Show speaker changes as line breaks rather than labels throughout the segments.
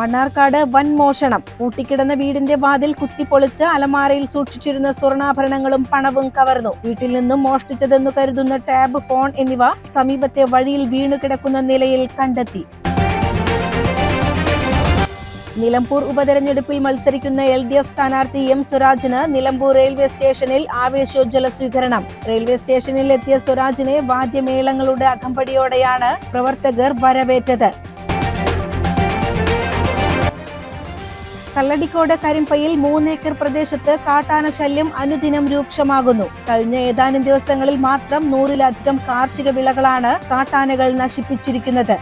മണ്ണാർക്കാട് വൻ മോഷണം. പൂട്ടിക്കിടന്ന വീടിന്റെ വാതിൽ കുത്തിപ്പൊളിച്ച് അലമാരയിൽ സൂക്ഷിച്ചിരുന്ന സ്വർണാഭരണങ്ങളും പണവും കവർന്നു. വീട്ടിൽ നിന്നും മോഷ്ടിച്ചതെന്ന് കരുതുന്ന ടാബ് ഫോൺ എന്നിവ സമീപത്തെ വഴിയിൽ വീണു കിടക്കുന്ന നിലയിൽ കണ്ടെത്തി. നിലമ്പൂർ ഉപതെരഞ്ഞെടുപ്പിൽ മത്സരിക്കുന്ന എൽ ഡി എഫ് സ്ഥാനാർത്ഥി എം സ്വരാജിന് നിലമ്പൂർ റെയിൽവേ സ്റ്റേഷനിൽ ആവേശോജ്വല സ്വീകരണം. റെയിൽവേ സ്റ്റേഷനിൽ എത്തിയ സ്വരാജിനെ വാദ്യമേളങ്ങളുടെ അകമ്പടിയോടെയാണ് പ്രവർത്തകർ വരവേറ്റത്. കള്ളടിക്കോട് കരിമ്പയിൽ മൂന്നേക്കർ പ്രദേശത്ത് കാട്ടാന ശല്യം അനുദിനം രൂക്ഷമാകുന്നു. കഴിഞ്ഞ ഏതാനും ദിവസങ്ങളിൽ മാത്രം നൂറിലധികം കാർഷിക വിളകളാണ് കാട്ടാനകൾ നശിപ്പിച്ചിരിക്കുന്നത്.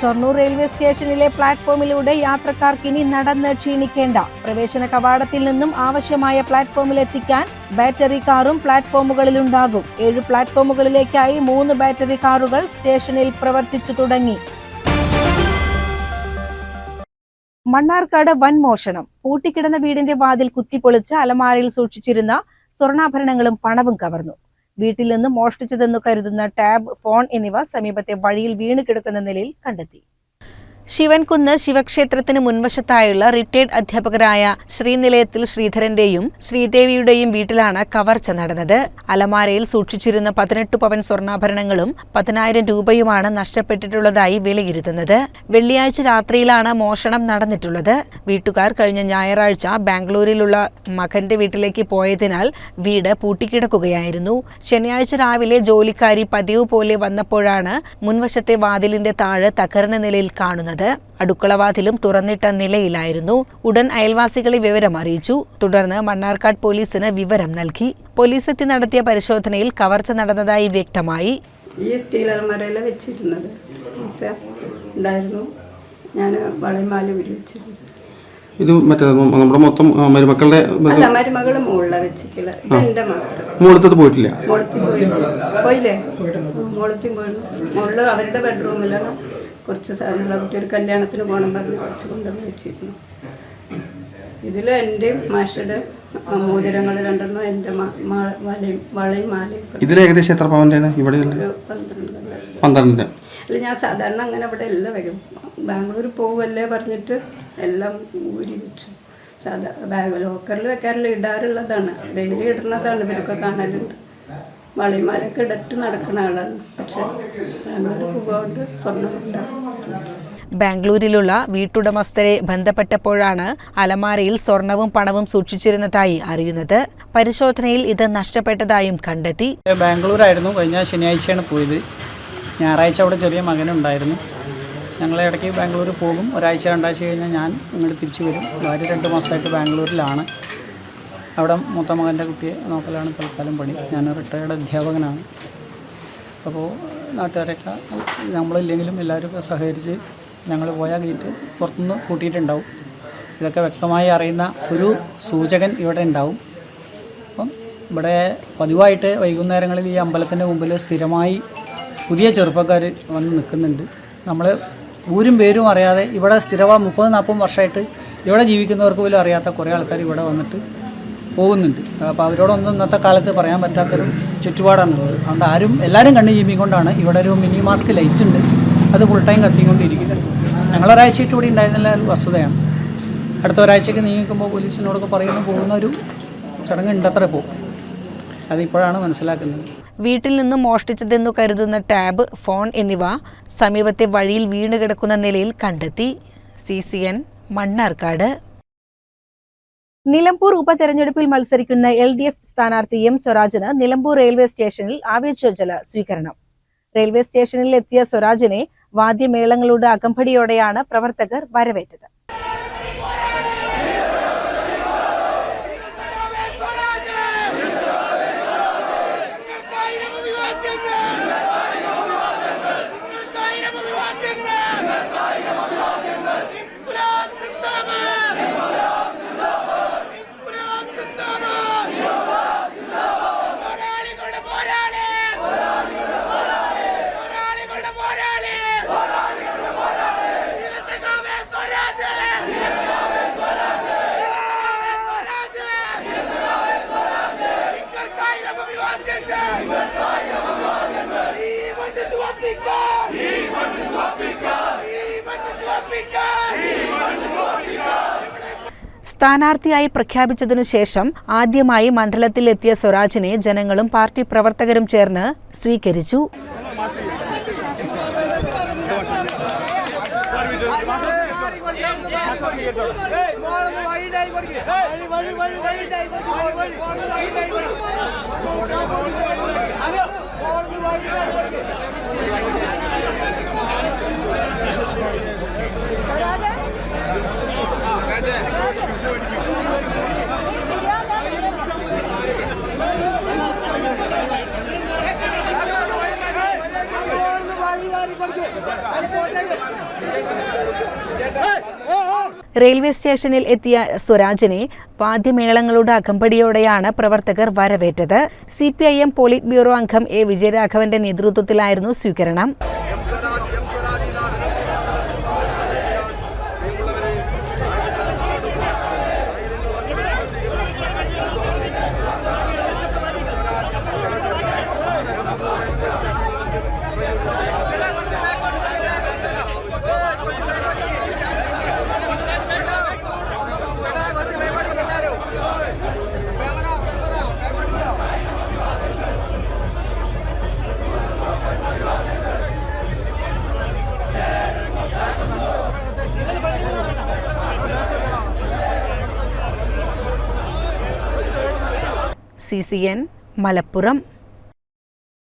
ഷൊർണൂർ റെയിൽവേ സ്റ്റേഷനിലെ പ്ലാറ്റ്ഫോമിലൂടെ യാത്രക്കാർക്ക് ഇനി നടന്ന് ക്ഷീണിക്കേണ്ട. പ്രവേശന കവാടത്തിൽ നിന്നും ആവശ്യമായ പ്ലാറ്റ്ഫോമിൽ എത്തിക്കാൻ ബാറ്ററി കാറും പ്ലാറ്റ്ഫോമുകളിലുണ്ടാകും. ഏഴ് പ്ലാറ്റ്ഫോമുകളിലേക്കായി മൂന്ന് ബാറ്ററി കാറുകൾ സ്റ്റേഷനിൽ പ്രവർത്തിച്ചു തുടങ്ങി. മണ്ണാർക്കാട് വൻ മോഷണം. പൂട്ടിക്കിടന്ന വീടിന്റെ വാതിൽ കുത്തിപ്പൊളിച്ച് അലമാരയിൽ സൂക്ഷിച്ചിരുന്ന സ്വർണാഭരണങ്ങളും പണവും കവർന്നു. വീട്ടിൽ നിന്ന് മോഷ്ടിച്ചതെന്ന് കരുതുന്ന ടാബ് ഫോൺ എന്നിവ സമീപത്തെ വഴിയിൽ വീണ് കിടക്കുന്ന നിലയിൽ കണ്ടെത്തി. ശിവൻകുന്ന് ശിവക്ഷേത്രത്തിന് മുൻവശത്തായുള്ള റിട്ടയർഡ് അധ്യാപകരായ ശ്രീനിലയത്തിൽ ശ്രീധരന്റെയും ശ്രീദേവിയുടെയും വീട്ടിലാണ് കവർച്ച നടന്നത്. അലമാരയിൽ സൂക്ഷിച്ചിരുന്ന പതിനെട്ട് പവൻ സ്വർണാഭരണങ്ങളും പതിനായിരം രൂപയുമാണ് നഷ്ടപ്പെട്ടിട്ടുള്ളതായി വിലയിരുത്തുന്നത്. വെള്ളിയാഴ്ച രാത്രിയിലാണ് മോഷണം നടന്നിട്ടുള്ളത്. വീട്ടുകാർ കഴിഞ്ഞ ഞായറാഴ്ച ബാംഗ്ലൂരിലുള്ള മകന്റെ വീട്ടിലേക്ക് പോയതിനാൽ വീട് പൂട്ടിക്കിടക്കുകയായിരുന്നു. ശനിയാഴ്ച രാവിലെ ജോലിക്കാരി പതിവ് പോലെ വന്നപ്പോഴാണ് മുൻവശത്തെ വാതിലിന്റെ താഴെ തകർന്ന നിലയിൽ കാണുന്നത്. അടുക്കളവാതിലും തുറന്നിട്ട നിലയിലായിരുന്നു. ഉടൻ അയൽവാസികളെ വിവരം അറിയിച്ചു. തുടർന്ന് മണ്ണാർക്കാട് പോലീസിന് വിവരം നൽകി. പോലീസ് എത്തി നടത്തിയ പരിശോധനയിൽ കവർച്ച നടന്നതായി വ്യക്തമായി.
ഈ സ്റ്റീൽ അലമാരയിൽ വെച്ചിരുന്നത്. ഉണ്ടായിരുന്നു ഞാൻ വളമാല വിരിച്ചിരുന്നു
ഇത് മറ്റേ നമ്മുടെ മൊത്തം മരുമക്കളുടെ
മരുമകൾ മുകളിലാണ് വെച്ചിട്ടില്ല ഇത് മാത്രം.
മുകളിലത്തത് പോയിട്ടില്ല?
മുളത്തിൽ പോയി. പോയില്ലേ? മുളത്തിൽ പോയി. മുകളിൽ അവരുടെ ബെഡ്റൂമിലാണ്. കുറച്ച് സാധനങ്ങളൊക്കെ ഒരു കല്യാണത്തിന് പോകണം പറഞ്ഞ് കുറച്ച് കൊണ്ടുവന്ന് വെച്ചിരുന്നു. ഇതിൽ എന്റെയും മാഷയുടെ മോതിരങ്ങൾ രണ്ടെണ്ണം എന്റെ വളയും വളയും മാലയും
ഇതിൽ ഏകദേശം എത്ര പവന്റെയാണ് ഇവിടെ
പന്ത്രണ്ട് അല്ല ഞാൻ സാധാരണ അങ്ങനെ അവിടെ എല്ലാം വരും ബാംഗ്ലൂർ പോവല്ലേ പറഞ്ഞിട്ട് എല്ലാം ഊരി വെച്ചു. സാധാ ബാഗ് ലോക്കറിൽ വെക്കാറില്ല ഇടാറുള്ളതാണ്. ഡെയിലി ഇടുന്നതാണ് ഇവരൊക്കെ കാണലുണ്ട്. വളിമാരൊക്കെ ഇടട്ട് നടക്കുന്ന ആളാണ്. പക്ഷെ ബാംഗ്ലൂർ പോകാണ്ട് സ്വർണം
ബാംഗ്ലൂരിലുള്ള വീട്ടുടമസ്ഥരെ ബന്ധപ്പെട്ടപ്പോഴാണ് അലമാരയിൽ സ്വർണവും പണവും സൂക്ഷിച്ചിരുന്നതായി അറിയുന്നത്. പരിശോധനയിൽ ഇത് നഷ്ടപ്പെട്ടതായും കണ്ടെത്തി.
ബാംഗ്ലൂരായിരുന്നു. കഴിഞ്ഞ ശനിയാഴ്ചയാണ് പോയത്. ഞായറാഴ്ച അവിടെ ചെറിയ മകനുണ്ടായിരുന്നു. ഞങ്ങൾ ഇടയ്ക്ക് ബാംഗ്ലൂർ പോകും. ഒരാഴ്ച രണ്ടാഴ്ച കഴിഞ്ഞാൽ ഞാൻ ഇങ്ങോട്ട് തിരിച്ചു വരും. ഭാര്യ രണ്ട് മാസമായിട്ട് ബാംഗ്ലൂരിലാണ്. അവിടെ മൂത്ത മകന്റെ കുട്ടിയെ നോക്കലാണ് തൽക്കാലം പണി. ഞാൻ റിട്ടയർഡ് അധ്യാപകനാണ്. അപ്പോൾ നാട്ടുകാരൊക്കെ നമ്മളില്ലെങ്കിലും എല്ലാവരും സഹകരിച്ച് ഞങ്ങൾ പോയ ഗേറ്റ് പുറത്തുനിന്ന് കൂട്ടിയിട്ടുണ്ടാവും. ഇതൊക്കെ വ്യക്തമായി അറിയുന്ന ഒരു സൂചകൻ ഇവിടെ ഉണ്ടാവും. അപ്പം ഇവിടെ പതിവായിട്ട് വൈകുന്നേരങ്ങളിൽ ഈ അമ്പലത്തിന്റെ മുമ്പിൽ സ്ഥിരമായി പുതിയ ചെറുപ്പക്കാർ വന്ന് നിൽക്കുന്നുണ്ട്. നമ്മൾ ഊരും പേരും അറിയാതെ ഇവിടെ സ്ഥിരമായി മുപ്പത് നാൽപ്പതും വർഷമായിട്ട് ഇവിടെ ജീവിക്കുന്നവർക്ക് പോലും അറിയാത്ത കുറേ ആൾക്കാർ ഇവിടെ വന്നിട്ട് പോകുന്നുണ്ട്. അപ്പോൾ അവരോടൊന്നും ഇന്നത്തെ കാലത്ത് പറയാൻ പറ്റാത്തൊരു ചുറ്റുപാടാണുള്ളത്. അതുകൊണ്ട് ആരും എല്ലാവരും കണ്ണു ചീമിക്കൊണ്ടാണ് ഇവിടെ ഒരു മിനി മാസ്ക് ലൈറ്റ് ഉണ്ട്. അത് ഫുൾ ടൈം കത്തിക്കൊണ്ടിരിക്കുന്നത് ഞങ്ങളൊരാഴ്ചയായിട്ട് ഇവിടെ ഉണ്ടായിരുന്നില്ല ഒരു വസ്തുതയാണ്. അടുത്ത ഒരാഴ്ചയ്ക്ക് നീങ്ങിക്കുമ്പോൾ പോലീസിനോടൊക്കെ പറയുന്നു പോകുന്ന ഒരു ചടങ്ങ് ഉണ്ടത്ര പോകും അതിപ്പോഴാണ് മനസ്സിലാക്കുന്നത്.
വീട്ടിൽ നിന്നും മോഷ്ടിച്ചതെന്നു കരുതുന്ന ടാബ് ഫോൺ എന്നിവ സമീപത്തെ വഴിയിൽ വീണ് കിടക്കുന്ന നിലയിൽ കണ്ടെത്തി. C C N Mannarkkad. Nilambur ഉപതെരഞ്ഞെടുപ്പിൽ മത്സരിക്കുന്ന എൽ ഡി എഫ് സ്ഥാനാർത്ഥി എം സ്വരാജിന് നിലമ്പൂർ റെയിൽവേ സ്റ്റേഷനിൽ ആവേശോജ്വല സ്വീകരണം. റെയിൽവേ സ്റ്റേഷനിൽ എത്തിയ സ്വരാജിനെ വാദ്യമേളങ്ങളുടെ അകമ്പടിയോടെയാണ് പ്രവർത്തകർ വരവേറ്റത്. സ്ഥാനാർത്ഥിയായി പ്രഖ്യാപിച്ചതിനു ശേഷം ആദ്യമായി മണ്ഡലത്തിലെത്തിയ സ്വരാജിനെ ജനങ്ങളും പാർട്ടി പ്രവർത്തകരും ചേർന്ന് സ്വീകരിച്ചു റെയിൽവേ സ്റ്റേഷനിൽ എത്തിയ സ്വരാജിനെ വാദ്യമേളങ്ങളുടെ അകമ്പടിയോടെയാണ് പ്രവർത്തകർ വരവേറ്റത്. C P I M polit bureau അംഗം എ വിജയരാഘവന്റെ നേതൃത്വത്തിലായിരുന്നു സ്വീകരണം. C C N Malappuram.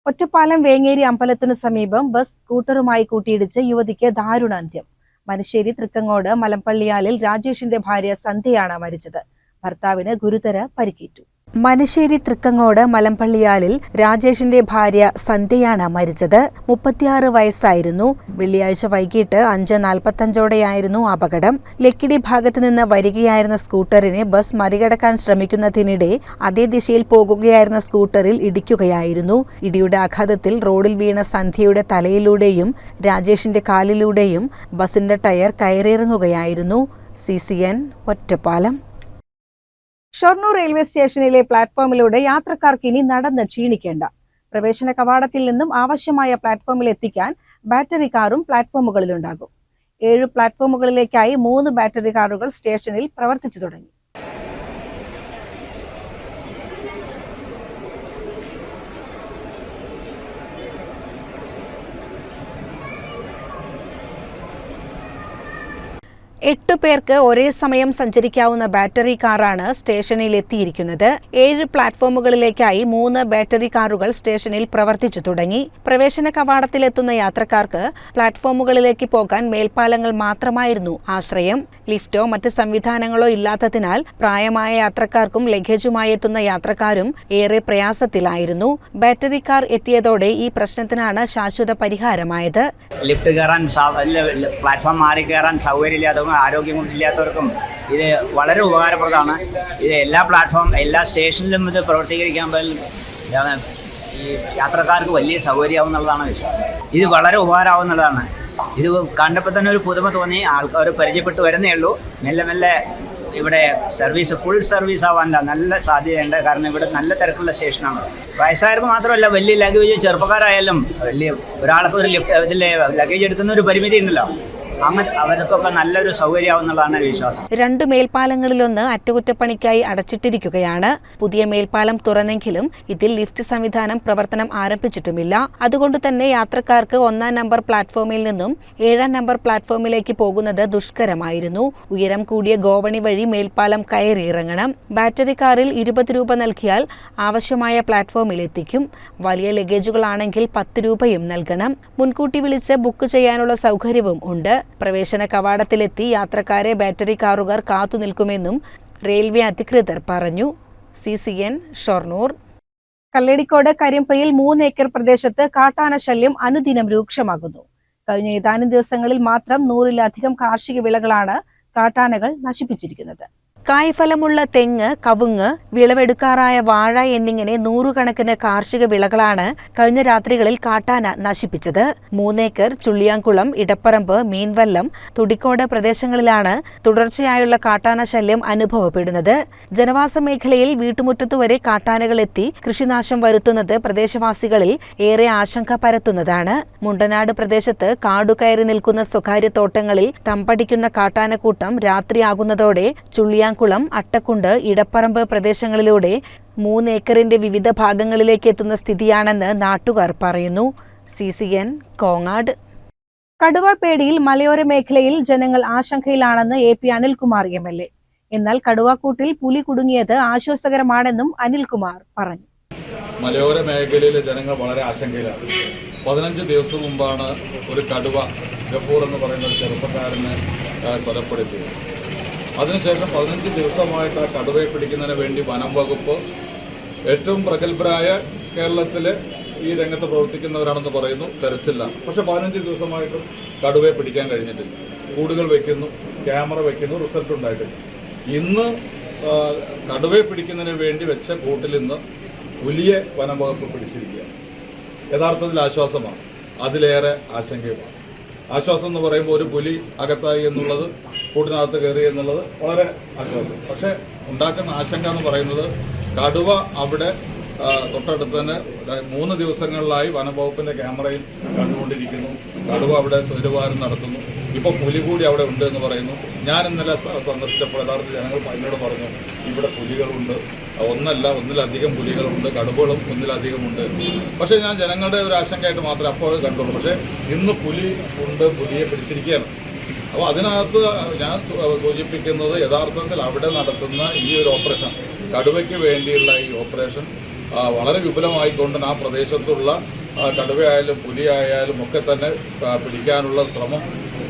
Ottapalam Vengeri അമ്പലത്തിനു സമീപം ബസ് സ്കൂട്ടറുമായി കൂട്ടിയിടിച്ച് യുവതിക്ക് ദാരുണാന്ത്യം. മനശ്ശേരി തൃക്കങ്ങോട് മലമ്പള്ളിയാലിൽ രാജേഷിന്റെ ഭാര്യ സന്ധ്യയാണ് മരിച്ചത്. ഭർത്താവിന് ഗുരുതര പരിക്കേറ്റു. മനശ്ശേരി തൃക്കങ്ങോട് മലമ്പള്ളിയാലിൽ രാജേഷിന്റെ ഭാര്യ സന്ധ്യയാണ് മരിച്ചത്. മുപ്പത്തിയാറ് വയസ്സായിരുന്നു. വെള്ളിയാഴ്ച വൈകിട്ട് അഞ്ച് നാൽപ്പത്തഞ്ചോടെയായിരുന്നു അപകടം. ലക്കിടി ഭാഗത്തു നിന്ന് വരികയായിരുന്ന സ്കൂട്ടറിനെ ബസ് മറികടക്കാൻ ശ്രമിക്കുന്നതിനിടെ അതേ ദിശയിൽ പോകുകയായിരുന്ന സ്കൂട്ടറിൽ ഇടിക്കുകയായിരുന്നു. ഇടിയുടെ ആഘാതത്തിൽ റോഡിൽ വീണ സന്ധ്യയുടെ തലയിലൂടെയും രാജേഷിന്റെ കാലിലൂടെയും ബസിന്റെ tyre കയറിയിറങ്ങുകയായിരുന്നു. C C N Ottapalam. Shoranur railway സ്റ്റേഷനിലെ പ്ലാറ്റ്ഫോമിലൂടെ യാത്രക്കാർക്ക് ഇനി നടന്ന് ക്ഷീണിക്കേണ്ട. പ്രവേശന കവാടത്തിൽ നിന്നും ആവശ്യമായ പ്ലാറ്റ്ഫോമിൽ എത്തിക്കാൻ ബാറ്ററി കാറും പ്ലാറ്റ്ഫോമുകളിലുണ്ടാകും. ഏഴ് പ്ലാറ്റ്ഫോമുകളിലേക്കായി മൂന്ന് ബാറ്ററി കാറുകൾ സ്റ്റേഷനിൽ പ്രവർത്തിച്ചു തുടങ്ങി. എട്ട് പേർക്ക് ഒരേ സമയം സഞ്ചരിക്കാവുന്ന ബാറ്ററി കാറാണ് സ്റ്റേഷനിൽ എത്തിയിരിക്കുന്നത് ഏഴ് പ്ലാറ്റ്ഫോമുകളിലേക്കായി മൂന്ന് ബാറ്ററി കാറുകൾ സ്റ്റേഷനിൽ പ്രവർത്തിച്ചു തുടങ്ങി. പ്രവേശന കവാടത്തിലെത്തുന്ന യാത്രക്കാർക്ക് പ്ലാറ്റ്ഫോമുകളിലേക്ക് പോകാൻ മേൽപ്പാലങ്ങൾ മാത്രമായിരുന്നു ആശ്രയം. ലിഫ്റ്റോ മറ്റ് സംവിധാനങ്ങളോ ഇല്ലാത്തതിനാൽ പ്രായമായ യാത്രക്കാർക്കും ലഗേജുമായി എത്തുന്ന യാത്രക്കാരും ഏറെ പ്രയാസത്തിലായിരുന്നു. ബാറ്ററി കാർ എത്തിയതോടെ ഈ പ്രശ്നത്തിനാണ് ശാശ്വത പരിഹാരമായത്.
ലിഫ്റ്റ് കയറാൻ പ്ലാറ്റ്ഫോം മാറി കയറാൻ സൗകര്യമില്ലാത്തവർക്കും ആരോഗ്യം ഇല്ലാത്തവർക്കും ഇത് വളരെ ഉപകാരപ്രദമാണ്. ഇത് എല്ലാ പ്ലാറ്റ്ഫോം എല്ലാ സ്റ്റേഷനിലും ഇത് പ്രവർത്തീകരിക്കാൻ ഈ യാത്രക്കാർക്ക് വലിയ സൗകര്യമാവും എന്നുള്ളതാണ് വിശ്വാസം. ഇത് വളരെ ഉപകാരമാവും എന്നുള്ളതാണ്. ഇത് കണ്ടപ്പോൾ തന്നെ ഒരു പുതുമ തോന്നി. ആൾക്കാർ പരിചയപ്പെട്ട് വരുന്നേ ഉള്ളൂ. മെല്ലെ മെല്ലെ ഇവിടെ സർവീസ് ഫുൾ സർവീസ് ആവാനില്ല നല്ല സാധ്യതയുണ്ട്. കാരണം ഇവിടെ നല്ല തിരക്കുള്ള സ്റ്റേഷനാണ് വയസ്സായവർക്ക് മാത്രമല്ല വലിയ ലഗേജ് ചെറുപ്പക്കാരായാലും വലിയ ഒരാൾക്ക് ഒരു ലിഫ്റ്റ് ഇതിൽ ലഗേജ് എടുക്കുന്ന ഒരു പരിമിതി ഉണ്ടല്ലോ. അങ്ങനെ അവർക്കൊക്കെ നല്ലൊരു സൗകര്യമാവുന്നതാണ് വിശ്വാസം.
രണ്ട് മേൽപ്പാലങ്ങളിലൊന്ന് അറ്റകുറ്റപ്പണിക്കായി അടച്ചിട്ടിരിക്കുകയാണ്. പുതിയ മേൽപ്പാലം തുറന്നെങ്കിലും ഇതിൽ ലിഫ്റ്റ് സംവിധാനം പ്രവർത്തനം ആരംഭിച്ചിട്ടുമില്ല. അതുകൊണ്ട് തന്നെ യാത്രക്കാർക്ക് ഒന്നാം നമ്പർ പ്ലാറ്റ്ഫോമിൽ നിന്നും ഏഴാം നമ്പർ പ്ലാറ്റ്ഫോമിലേക്ക് പോകുന്നത് ദുഷ്കരമായിരുന്നു. ഉയരം കൂടിയ ഗോവണി വഴി മേൽപ്പാലം കയറിയിറങ്ങണം. ബാറ്ററി കാറിൽ ഇരുപത് രൂപ നൽകിയാൽ ആവശ്യമായ പ്ലാറ്റ്ഫോമിൽ എത്തിക്കും. വലിയ ലഗേജുകളാണെങ്കിൽ പത്ത് രൂപയും നൽകണം. മുൻകൂട്ടി വിളിച്ച് ബുക്ക് ചെയ്യാനുള്ള സൗകര്യവും ഉണ്ട്. പ്രവേശന കവാടത്തിലെത്തി യാത്രക്കാരെ ബാറ്ററി കാറുകാർ കാത്തുനിൽക്കുമെന്നും റെയിൽവേ അധികൃതർ പറഞ്ഞു. C C N Shoranur. Kalladikode കരിമ്പയിൽ മൂന്ന് ഏക്കർ പ്രദേശത്ത് കാട്ടാന ശല്യം അനുദിനം രൂക്ഷമാകുന്നു. കഴിഞ്ഞ ഏതാനും ദിവസങ്ങളിൽ മാത്രം നൂറിലധികം കാർഷിക വിളകളാണ് കാട്ടാനകൾ നശിപ്പിച്ചിരിക്കുന്നത്. കായ്ഫലമുള്ള തെങ്ങ് കവുങ്ങ് വിളവെടുക്കാറായ വാഴ എന്നിങ്ങനെ നൂറുകണക്കിന് കാർഷിക വിളകളാണ് കഴിഞ്ഞ രാത്രികളിൽ കാട്ടാന നശിപ്പിച്ചത്. മൂന്നേക്കർ ചുള്ളിയാംകുളം ഇടപ്പറമ്പ് മീൻവല്ലം തുടിക്കോട് പ്രദേശങ്ങളിലാണ് തുടർച്ചയായുള്ള കാട്ടാന ശല്യം അനുഭവപ്പെടുന്നത്. ജനവാസ മേഖലയിൽ വീട്ടുമുറ്റത്തുവരെ കാട്ടാനകൾ എത്തി കൃഷിനാശം വരുത്തുന്നത് പ്രദേശവാസികളിൽ ഏറെ ആശങ്ക പരത്തുന്നതാണ്. മുണ്ടനാട് പ്രദേശത്ത് കാടുകയറി നിൽക്കുന്ന സ്വകാര്യ തോട്ടങ്ങളിൽ തമ്പടിക്കുന്ന കാട്ടാനക്കൂട്ടം രാത്രിയാകുന്നതോടെ ചുള്ളിയാ വെള്ളിയാംകുളം അട്ടക്കുണ്ട് ഇടപ്പറമ്പ് പ്രദേശങ്ങളിലൂടെ മൂന്നേക്കറിന്റെ വിവിധ ഭാഗങ്ങളിലേക്ക് എത്തുന്ന സ്ഥിതിയാണെന്ന് നാട്ടുകാർ പറയുന്നു. C C N Kongad. കടുവാപ്പേടിയിൽ മലയോര മേഖലയിൽ ജനങ്ങൾ ആശങ്കയിലാണെന്ന് A P Anilkumar M L A. എന്നാൽ കടുവാക്കൂട്ടിൽ പുലി കുടുങ്ങിയത് ആശ്വാസകരമാണെന്നും അനിൽകുമാർ പറഞ്ഞു.
മലയോര മേഖലയിലെ ജനങ്ങൾ വളരെ ആശങ്കയിലാണ്. പതിനഞ്ച് ദിവസം മുമ്പാണ് ഒരു കടുവ ഗഫൂർ എന്ന് പറയുന്ന ഒരു ചെറുപ്പക്കാരനെ കൊലപ്പെടുത്തിയത്. അതിനുശേഷം പതിനഞ്ച് ദിവസമായിട്ട് ആ കടുവയെ പിടിക്കുന്നതിന് വേണ്ടി വനം വകുപ്പ് ഏറ്റവും പ്രഗത്ഭരായ കേരളത്തിലെ ഈ രംഗത്ത് പ്രവർത്തിക്കുന്നവരാണെന്ന് പറയുന്നു. തെരച്ചില്ല. പക്ഷെ പതിനഞ്ച് ദിവസമായിട്ടും കടുവയെ പിടിക്കാൻ കഴിഞ്ഞിട്ടില്ല. കൂടുകൾ വയ്ക്കുന്നു ക്യാമറ വയ്ക്കുന്നു റിസൾട്ട് ഉണ്ടായിട്ടില്ല. ഇന്ന് കടുവയെ പിടിക്കുന്നതിന് വേണ്ടി വെച്ച കൂട്ടിൽ ഇന്ന് പുലിയെ വനം വകുപ്പ് പിടിച്ചിരിക്കുകയാണ്. യഥാർത്ഥത്തിൽ ആശ്വാസമാണ്. അതിലേറെ ആശങ്കയുമാണ്. ആശ്വാസം എന്ന് പറയുമ്പോൾ ഒരു പുലി അകത്തായി എന്നുള്ളത് കൂട്ടിനകത്ത് കയറി എന്നുള്ളത് വളരെ ആശ്വാസം. പക്ഷേ ഉണ്ടാക്കുന്ന ആശങ്ക എന്ന് പറയുന്നത് കടുവ അവിടെ തൊട്ടടുത്ത് തന്നെ മൂന്ന് ദിവസങ്ങളിലായി വനംവകുപ്പിന്റെ ക്യാമറയിൽ കണ്ടുകൊണ്ടിരിക്കുന്നു. കടുവ അവിടെ സ്വരുവാരം നടത്തുന്നു. ഇപ്പോൾ പുലി കൂടി അവിടെ ഉണ്ട് എന്ന് പറയുന്നു. ഞാൻ ഇന്നലെ സന്ദർശിച്ചപ്പോൾ യഥാർത്ഥ ജനങ്ങൾ എന്നോട് പറഞ്ഞു ഇവിടെ പുലികളുണ്ട്. ഒന്നല്ല ഒന്നിലധികം പുലികളുണ്ട്. കടുവകളും ഒന്നിലധികം ഉണ്ട് പക്ഷേ ഞാൻ ജനങ്ങളുടെ ഒരു ആശങ്കയായിട്ട് മാത്രമേ അപ്പോൾ കണ്ടുള്ളൂ. പക്ഷേ ഇന്ന് പുലി ഉണ്ട് പുലിയെ പിടിച്ചിരിക്കുകയാണ്. അപ്പോൾ അതിനകത്ത് ഞാൻ സൂചിപ്പിക്കുന്നത് യഥാർത്ഥത്തിൽ അവിടെ നടത്തുന്ന ഈ ഒരു ഓപ്പറേഷൻ കടുവയ്ക്ക് വേണ്ടിയുള്ള ഈ ഓപ്പറേഷൻ വളരെ വിപുലമായിക്കൊണ്ട് ആ പ്രദേശത്തുള്ള കടുവയായാലും പുലിയായാലും ഒക്കെ തന്നെ പിടിക്കാനുള്ള ശ്രമം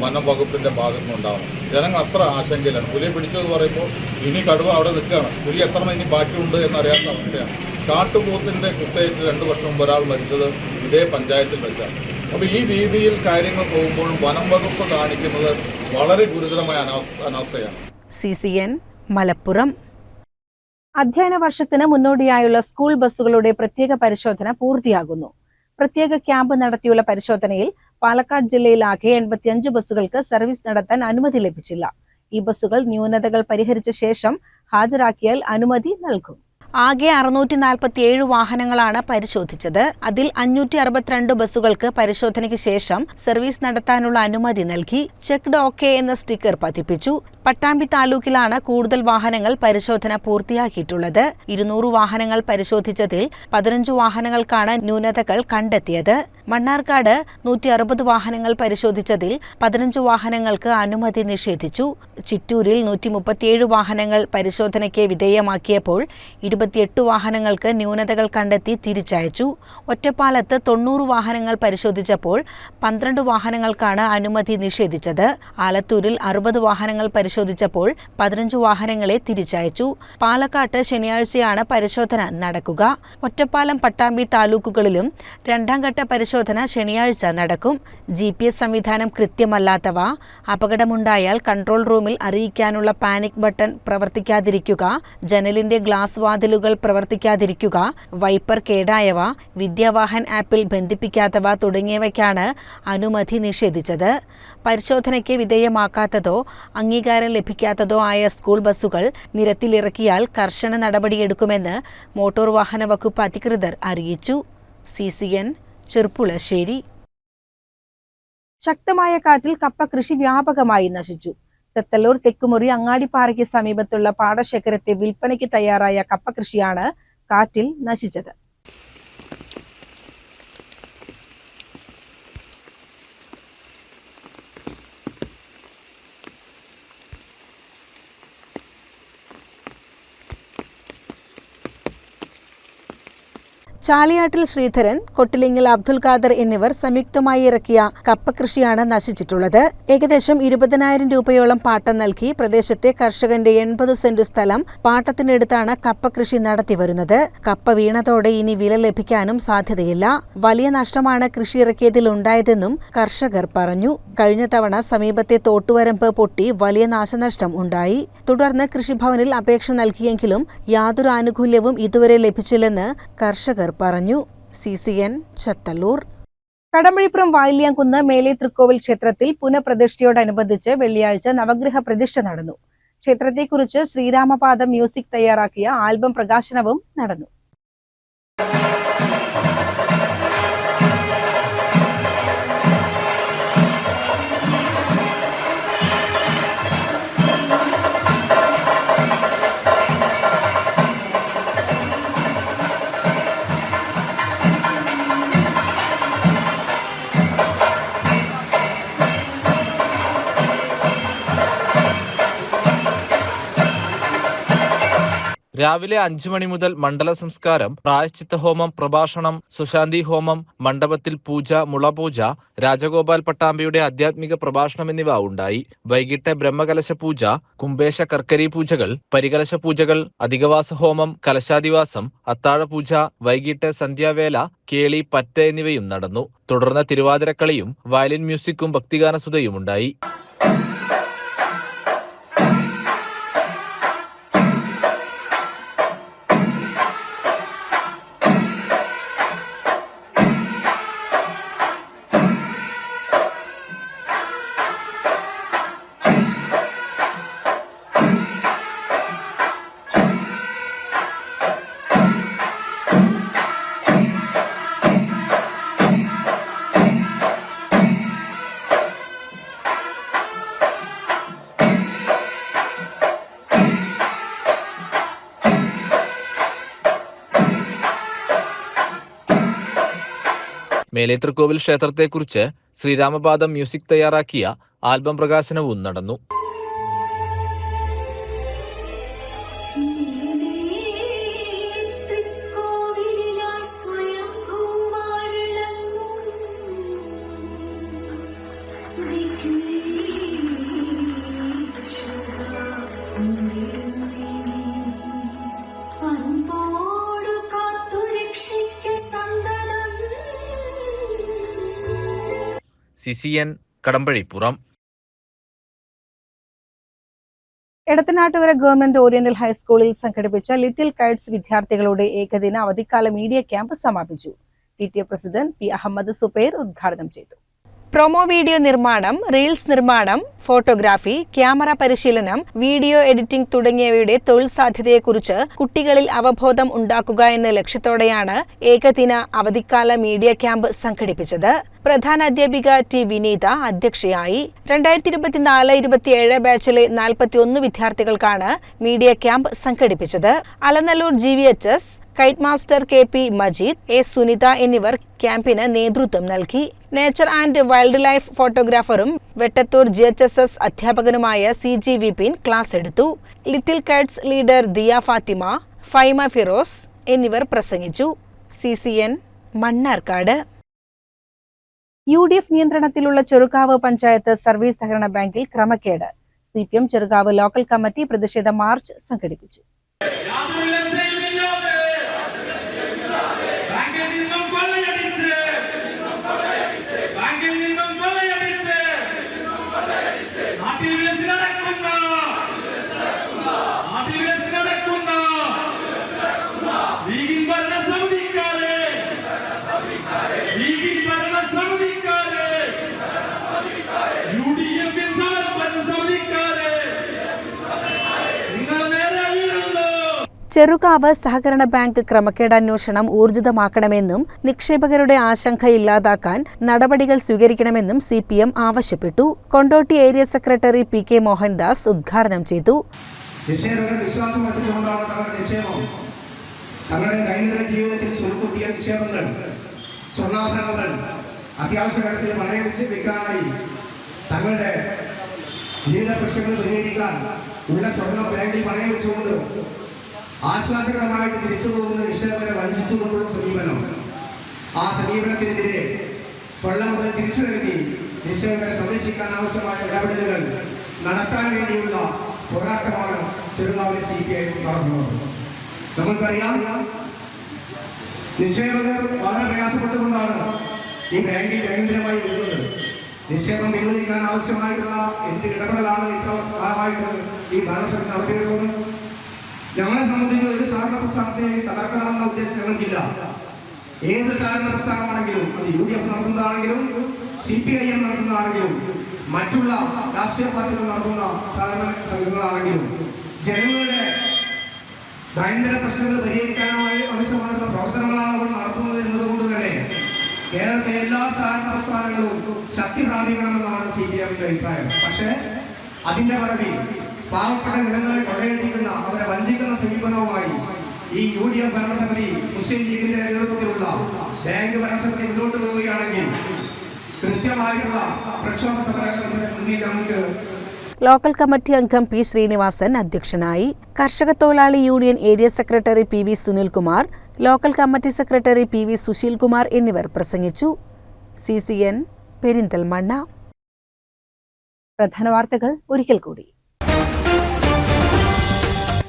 വനം വകുപ്പിന്റെ ഭാഗത്തുനിന്നുണ്ടാവും ജനങ്ങൾ അത്ര ആശങ്കയിലാണ്. പുലിയെ പിടിച്ചതെന്ന് പറയുമ്പോൾ ഇനി കടുവ അവിടെ നിൽക്കുകയാണ്. പുലി എത്ര ഇനി ബാക്കിയുണ്ട് എന്നറിയാത്ത അവസ്ഥയാണ്. കാട്ടുപോത്തിന്റെ കുത്തേറ്റ് രണ്ട് വർഷം മുമ്പ് ഒരാൾ മരിച്ചത് ഇതേ പഞ്ചായത്തിൽ വെച്ചാണ്. അപ്പോൾ ഈ രീതിയിൽ കാര്യങ്ങൾ പോകുമ്പോൾ വനം വകുപ്പ് കാണിക്കുന്നത് വളരെ ഗുരുതരമായ അനാവസ്ഥ അനാവസ്ഥയാണ്.
C C N Malappuram. അധ്യയന വർഷത്തിന് മുന്നോടിയായുള്ള സ്കൂൾ ബസ്സുകളുടെ പ്രത്യേക പരിശോധന പൂർത്തിയാകുന്നു. പ്രത്യേക ക്യാമ്പ് നടത്തിയുള്ള പരിശോധനയിൽ പാലക്കാട് ജില്ലയിലാകെ എൺപത്തിയഞ്ച് ബസ്സുകൾക്ക് സർവീസ് നടത്താൻ അനുമതി ലഭിച്ചില്ല. ഈ ബസ്സുകൾ ന്യൂനതകൾ പരിഹരിച്ച ശേഷം ഹാജരാക്കിയാൽ അനുമതി നൽകും. ആകെ അറുന്നൂറ്റി നാൽപ്പത്തി ഏഴ് വാഹനങ്ങളാണ് പരിശോധിച്ചത്. അതിൽ അഞ്ഞൂറ്റി അറുപത്തിരണ്ട് ബസ്സുകൾക്ക് പരിശോധനയ്ക്ക് ശേഷം സർവീസ് നടത്താനുള്ള അനുമതി നൽകി. ചെക്ക്ഡ് ഓക്കെ എന്ന സ്റ്റിക്കർ പതിപ്പിച്ചു. പട്ടാമ്പി താലൂക്കിലാണ് കൂടുതൽ വാഹനങ്ങൾ പരിശോധന പൂർത്തിയാക്കിയിട്ടുള്ളത്. ഇരുന്നൂറ് വാഹനങ്ങൾ പരിശോധിച്ചതിൽ പതിനഞ്ച് വാഹനങ്ങൾക്കാണ് ന്യൂനതകൾ കണ്ടെത്തിയത്. മണ്ണാർക്കാട് നൂറ്റി അറുപത് വാഹനങ്ങൾ പരിശോധിച്ചതിൽ പതിനഞ്ച് വാഹനങ്ങൾക്ക് അനുമതി നിഷേധിച്ചു. ചിറ്റൂരിൽ നൂറ്റി മുപ്പത്തിയേഴ് വാഹനങ്ങൾ പരിശോധനയ്ക്ക് വിധേയമാക്കിയപ്പോൾ ഇരുപത്തിയെട്ട് വാഹനങ്ങൾക്ക് ന്യൂനതകൾ കണ്ടെത്തി തിരിച്ചയച്ചു. ഒറ്റപ്പാലത്ത് തൊണ്ണൂറ് വാഹനങ്ങൾ പരിശോധിച്ചപ്പോൾ പന്ത്രണ്ട് വാഹനങ്ങൾക്കാണ് അനുമതി നിഷേധിച്ചത്. ആലത്തൂരിൽ അറുപത് വാഹനങ്ങൾ പരിശോധിച്ചപ്പോൾ പതിനഞ്ച് വാഹനങ്ങളെ തിരിച്ചയച്ചു. പാലക്കാട്ട് ശനിയാഴ്ചയാണ് പരിശോധന നടക്കുക. ഒറ്റപ്പാലം പട്ടാമ്പി താലൂക്കുകളിലും രണ്ടാം ഘട്ട പരിശോധന ശനിയാഴ്ച നടക്കും. ജി പി എസ് സംവിധാനം കൃത്യമല്ലാത്തവ അപകടമുണ്ടായാൽ കൺട്രോൾ റൂമിൽ അറിയിക്കാനുള്ള പാനിക് ബട്ടൺ പ്രവർത്തിക്കാതിരിക്കുക ജനലിന്റെ ഗ്ലാസ് വാതിലുകൾ പ്രവർത്തിക്കാതിരിക്കുക വൈപ്പർ കേടായവ വിദ്യാവാഹൻ ആപ്പിൽ ബന്ധിപ്പിക്കാത്തവ തുടങ്ങിയവയ്ക്കാണ് അനുമതി നിഷേധിച്ചത്. പരിശോധനയ്ക്ക് വിധേയമാക്കാത്തതോ അംഗീകാരം ലഭിക്കാത്തതോ ആയ സ്കൂൾ ബസ്സുകൾ നിരത്തിലിറക്കിയാൽ കർശന നടപടിയെടുക്കുമെന്ന് മോട്ടോർ വാഹന വകുപ്പ് അധികൃതർ അറിയിച്ചു. സി സി എൻ ചെറുപ്പുളശ്ശേരി ശക്തമായ കാറ്റിൽ കപ്പ കൃഷി വ്യാപകമായി നശിച്ചു. ചെത്തല്ലൂർ തെക്കുമുറി അങ്ങാടിപ്പാറയ്ക്ക് സമീപത്തുള്ള പാടശേഖരത്തെ വിൽപ്പനയ്ക്ക് തയ്യാറായ കപ്പ കൃഷിയാണ് കാറ്റിൽ നശിച്ചത്. ചാലിയാട്ടിൽ ശ്രീധരൻ കൊട്ടിലിങ്ങിൽ അബ്ദുൽ ഖാദർ എന്നിവർ സംയുക്തമായി ഇറക്കിയ കപ്പകൃഷിയാണ് നശിച്ചിട്ടുള്ളത്. ഏകദേശം ഇരുപതിനായിരം രൂപയോളം പാട്ടം നൽകി പ്രദേശത്തെ കർഷകന്റെ എൺപത് സെന്റ് സ്ഥലം പാട്ടത്തിനെടുത്താണ് കപ്പ കൃഷി നടത്തിവരുന്നത് കപ്പ വീണതോടെ ഇനി വില ലഭിക്കാനും സാധ്യതയില്ല. വലിയ നഷ്ടമാണ് കൃഷി ഇറക്കിയതിൽ ഉണ്ടായതെന്നും കർഷകർ പറഞ്ഞു. കഴിഞ്ഞ തവണ സമീപത്തെ തോട്ടുവരമ്പ് പൊട്ടി വലിയ നാശനഷ്ടം ഉണ്ടായി. തുടർന്ന് കൃഷിഭവനിൽ അപേക്ഷ നൽകിയെങ്കിലും യാതൊരു ആനുകൂല്യവും ഇതുവരെ ലഭിച്ചില്ലെന്ന് കർഷകർ പറഞ്ഞു C C N Chathallur. Kadampazhipuram Vayiliyamkunnu മേലെ തൃക്കോവിൽ ക്ഷേത്രത്തിൽ പുനഃപ്രതിഷ്ഠയോടനുബന്ധിച്ച് വെള്ളിയാഴ്ച നവഗ്രഹ പ്രതിഷ്ഠ നടന്നു. ക്ഷേത്രത്തെക്കുറിച്ച് ശ്രീരാമപാദം മ്യൂസിക് തയ്യാറാക്കിയ ആൽബം പ്രകാശനവും നടന്നു.
രാവിലെ അഞ്ചു മണി മുതൽ മണ്ഡല സംസ്കാരം പ്രായശ്ചിത്ത ഹോമം പ്രഭാഷണം സുശാന്തി ഹോമം മണ്ഡപത്തിൽ പൂജ മുളപൂജ രാജഗോപാൽ പട്ടാമ്പിയുടെ ആധ്യാത്മിക പ്രഭാഷണം എന്നിവ ഉണ്ടായി. വൈകിട്ട് ബ്രഹ്മകലശ പൂജ കുംഭേശ കർക്കരി പൂജകൾ പരികലശ പൂജകൾ അധികവാസ ഹോമം കലശാദിവാസം അത്താഴ പൂജ വൈകിട്ട് സന്ധ്യാവേല കേളി പറ്റ എന്നിവയും നടന്നു. തുടർന്ന് തിരുവാതിരക്കളിയും വയലിൻ മ്യൂസിക്കും ഭക്തിഗാനസുതയും ഉണ്ടായി. മേലേത്തൃക്കോവിൽ ക്ഷേത്രത്തെക്കുറിച്ച് ശ്രീരാമപാദം മ്യൂസിക് തയ്യാറാക്കിയ ആൽബം പ്രകാശനവും നടന്നു. C N Kadampazhipuram.
Edathanattukara government oriental ഹൈസ്കൂളിൽ സംഘടിപ്പിച്ച ലിറ്റിൽ കൈറ്റ്സ് വിദ്യാർത്ഥികളുടെ ഏകദിന അവധിക്കാല മീഡിയ ക്യാമ്പ് സമാപിച്ചു. P T A president P Ahammed സുപേർ ഉദ്ഘാടനം ചെയ്തു. പ്രൊമോ വീഡിയോ നിർമ്മാണം റീൽസ് നിർമ്മാണം ഫോട്ടോഗ്രാഫി ക്യാമറ പരിശീലനം വീഡിയോ എഡിറ്റിംഗ് തുടങ്ങിയവയുടെ തൊഴിൽ സാധ്യതയെക്കുറിച്ച് കുട്ടികളിൽ അവബോധം ഉണ്ടാക്കുക എന്ന ലക്ഷ്യത്തോടെയാണ് ഏകദിന അവധിക്കാല മീഡിയ ക്യാമ്പ് സംഘടിപ്പിച്ചത്. പ്രധാന അധ്യാപിക ടി വിനീത അധ്യക്ഷയായി. രണ്ടായിരത്തി ഇരുപത്തിനാല് ഇരുപത്തിയേഴ് ബാച്ചിലെ നാൽപ്പത്തിയൊന്ന് വിദ്യാർത്ഥികൾക്കാണ് മീഡിയ ക്യാമ്പ് സംഘടിപ്പിച്ചത്. Alanallur G V H S kite master K P Majeed A Sunitha എന്നിവർ ക്യാമ്പിന് നേതൃത്വം നൽകി. Nature and wildlife ഫോട്ടോഗ്രാഫറും Vettathur G H S S അധ്യാപകനുമായ C G Vipin class എടുത്തു. Little kites leader Diya Fathima Faima Firoz എന്നിവർ പ്രസംഗിച്ചു. C C N Mannarkkad. U D F നിയന്ത്രണത്തിലുള്ള Cherukkavu panchayat service സഹകരണ ബാങ്കിൽ ക്രമക്കേട്. C P M Cherukavu local committee പ്രതിഷേധ march സംഘടിപ്പിച്ചു. ചെറുകാവ് സഹകരണ ബാങ്ക് ക്രമക്കേടന്വേഷണം ഊർജിതമാക്കണമെന്നും നിക്ഷേപകരുടെ ആശങ്ക ഇല്ലാതാക്കാൻ നടപടികൾ സ്വീകരിക്കണമെന്നും സി പി എം ആവശ്യപ്പെട്ടു. Kondotty area secretary P K Mohandas ഉദ്ഘാടനം ചെയ്തു.
വിശ്വാസം വിൽക്കാനായി തങ്ങളുടെ ജീവിത പ്രശ്നങ്ങൾ പരിഹരിക്കാൻ ഉള്ള സ്വർണ ബാങ്കിൽ പണയം വെച്ചുകൊണ്ട് ആശ്വാസകരമായിട്ട് തിരിച്ചു പോകുന്ന നിക്ഷേപകരെ വഞ്ചിച്ചുകൊണ്ടുള്ള സമീപനം. ആ സമീപനത്തിനെതിരെ കൊള്ളം മുതൽ തിരിച്ചു നൽകി സംരക്ഷിക്കാൻ ആവശ്യമായ ഇടപെടലുകൾ നടത്താൻ വേണ്ടിയുള്ള പോരാട്ടമാണ് ചെറുകാവിലെ സി പി ഐ നടത്തുന്നത്. നമുക്കറിയാം നിക്ഷേപകർ വളരെ പ്രയാസപ്പെട്ടുകൊണ്ടാണ് ഈ ബാങ്കിൽ ദൈനംദിനമായി വരുന്നത്. നിക്ഷേപം പിൻവലിക്കാൻ ആവശ്യമായിട്ടുള്ള എന്ത് ഇടപെടലാണ് ഇപ്പോൾ കാലമായിട്ട് ഈ ഭരണസമിതി നടത്തിയിട്ടുള്ളത്? ഞങ്ങളെ സംബന്ധിച്ച് ഒരു സഹകരണ പ്രസ്ഥാനത്തെ തകർക്കണമെന്ന ഉദ്ദേശം ഞങ്ങൾക്കില്ല. ഏത് സഹകരണ പ്രസ്ഥാനമാണെങ്കിലും അത് യു ഡി എഫ് നടത്തുന്നതാണെങ്കിലും സി പി ഐ എം നടത്തുന്നതാണെങ്കിലും മറ്റുള്ള രാഷ്ട്രീയ പാർട്ടികൾ നടത്തുന്ന സഹകരണ സംഘങ്ങളാണെങ്കിലും ജനങ്ങളുടെ ദൈനംദിന പ്രശ്നങ്ങൾ പരിഹരിക്കാനായി ആവശ്യമായിട്ടുള്ള പ്രവർത്തനങ്ങളാണ് അവർ നടത്തുന്നത് എന്നതുകൊണ്ട് തന്നെ കേരളത്തിലെ എല്ലാ സഹകരണ പ്രസ്ഥാനങ്ങളും ശക്തി പ്രാപിക്കണമെന്നാണ് സി പി എമ്മിന്റെ അഭിപ്രായം. പക്ഷേ അതിന്റെ പുറകിൽ പാവപ്പെട്ട ജനങ്ങളെ കൊള്ളയടിക്കുന്ന അവരെ വഞ്ചിക്കുന്ന സമീപനവുമായി ഈ യു ഡി എഫ് ഭരണസമിതി മുസ്ലിം ലീഗിന്റെ നേതൃത്വത്തിലുള്ള ബാങ്ക് ഭരണസമിതി മുന്നോട്ട് പോവുകയാണെങ്കിൽ കൃത്യമായിട്ടുള്ള പ്രക്ഷോഭ സമരത്തിന്റെ മുന്നിൽ നമുക്ക്
ലോക്കൽ കമ്മിറ്റി അംഗം പി ശ്രീനിവാസൻ അധ്യക്ഷനായി. കർഷക തൊഴിലാളി union area secretary P V Sunilkumar local committee secretary P V Susheelkumar എന്നിവർ പ്രസംഗിച്ചു. C C N Perinthalmanna. പ്രധാന വാർത്തകൾ ഒരിക്കൽ കൂടി.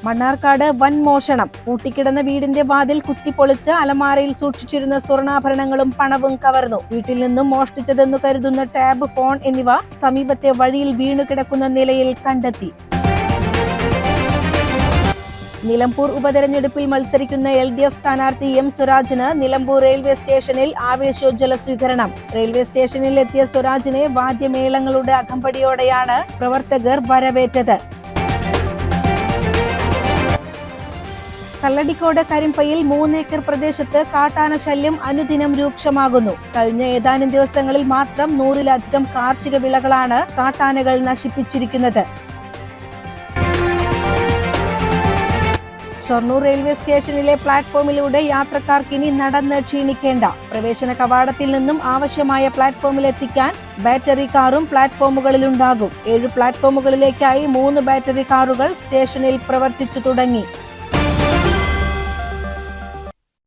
മണ്ണാർക്കാട് വൻ മോഷണം. പൂട്ടിക്കിടന്ന വീടിന്റെ വാതിൽ കുത്തിപ്പൊളിച്ച് അലമാരയിൽ സൂക്ഷിച്ചിരുന്ന സ്വർണാഭരണങ്ങളും പണവും കവർന്നു. വീട്ടിൽ നിന്നും മോഷ്ടിച്ചതെന്ന് കരുതുന്ന ടാബ് ഫോൺ എന്നിവ സമീപത്തെ വഴിയിൽ വീണു കിടക്കുന്ന നിലയിൽ കണ്ടെത്തി. നിലമ്പൂർ ഉപതെരഞ്ഞെടുപ്പിൽ മത്സരിക്കുന്ന എൽ ഡി എഫ് സ്ഥാനാർത്ഥി എം സ്വരാജിന് നിലമ്പൂർ റെയിൽവേ സ്റ്റേഷനിൽ ആവേശോജ്വല സ്വീകരണം. റെയിൽവേ സ്റ്റേഷനിൽ എത്തിയ സ്വരാജിനെ വാദ്യമേളങ്ങളുടെ അകമ്പടിയോടെയാണ് പ്രവർത്തകർ വരവേറ്റത്. കല്ലടിക്കോട് കരിമ്പയിൽ മൂന്നേക്കർ പ്രദേശത്ത് കാട്ടാന ശല്യം അനുദിനം രൂക്ഷമാകുന്നു. കഴിഞ്ഞ ഏതാനും ദിവസങ്ങളിൽ മാത്രം നൂറിലധികം കാർഷിക വിളകളാണ് കാട്ടാനകൾ നശിപ്പിച്ചിരിക്കുന്നത്. ഷൊർണൂർ റെയിൽവേ സ്റ്റേഷനിലെ പ്ലാറ്റ്ഫോമിലൂടെ യാത്രക്കാർക്ക് ഇനി നടന്ന് ക്ഷീണിക്കേണ്ട. പ്രവേശന കവാടത്തിൽ നിന്നും ആവശ്യമായ പ്ലാറ്റ്ഫോമിലെത്തിക്കാൻ ബാറ്ററി കാറും പ്ലാറ്റ്ഫോമുകളിലുണ്ടാകും. ഏഴ് പ്ലാറ്റ്ഫോമുകളിലേക്കായി മൂന്ന് ബാറ്ററി കാറുകൾ സ്റ്റേഷനിൽ പ്രവർത്തിച്ചു തുടങ്ങി.